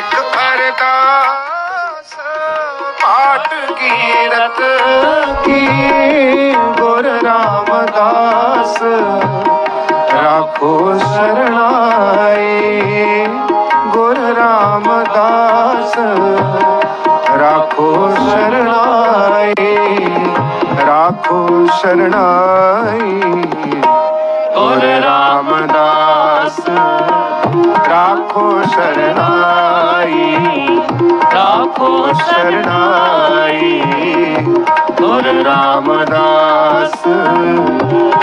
ਇੱਕ ਅਰਦਾਸ ਪਾਠ ਕੀਰਤ ਕੀ ਗੁਰ ਰਾਮਦਾਸ। ਰਾਖੋ ਸਰਣਾਈ ਗੁਰ ਰਾਮਦਾਸ। ਰਾਖੋ ਸਰਣਾਈ ਰਾਖੋ ਸਰਣਾਈ ਗੁਰ ਰਾਮਦਾਸ। ਰਾਖੋ ਸਰਣਾਈ। ਰਾਖੋ ਸਰਣਾਈ ਗੁਰ ਰਾਮਦਾਸ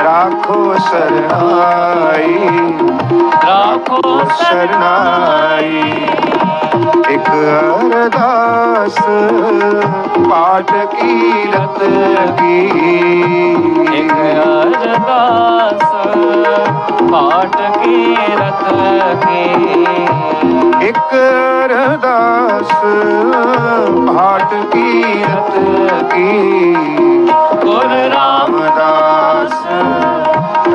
ਰਾਖੋ ਸਰਣਾਈ ਰਾਖੋ ਸਰਣਾਈ ਇਕ ਅਰਦਾਸ ਪਾਠ ਕੀਰਤ ਕੀ ਇੱਕ ਅਰਦਾਸ ਪਾਠ ਕੀਰਤ ਕੀ ਇਕ ਅਰਦਾਸ ਭਾਟ ਕੀਰਤ ਕੀ? ਗੁਰ ਰਾਮਦਾਸ,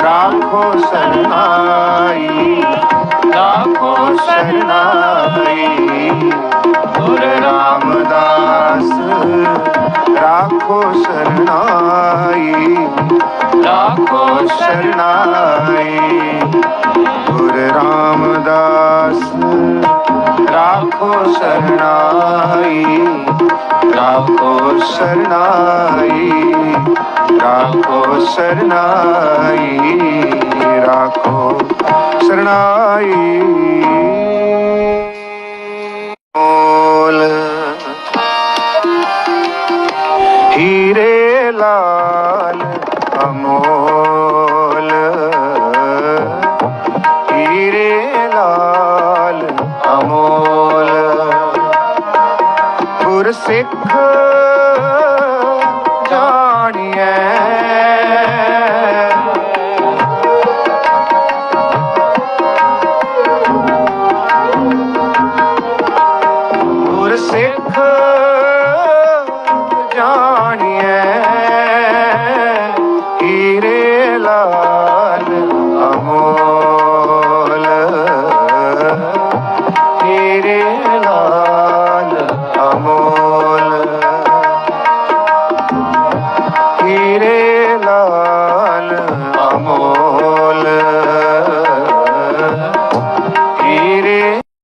ਰਾਖੋ ਸਰਨਾਈ ਰਾਖੋ ਸਰਨਾਈ। ਗੁਰ ਰਾਮਦਾਸ, ਰਾਖੋ ਸਰਨਾਈ ਰਾਖੋ ਸਰਨਾਈ। ਸਰਨਾਈ ਰਾਖੋ ਸਰਨਾਈ ਰਾਖੋ ਸਰਨਾਈ ਰਾਖੋ ਸਰਨਾਈ ਬੋਲ। ਹੀਰੇ ਲਾਲ ਅਮੋਲ। ਸਿੱਖ ਜਾਣੀਐ। ਗੁਰ ਸਿੱਖ ਜਾਣੀਐ। ਹੀਰੇ ਲਾਲ ਅਮੋਲ। ਹੀਰੇ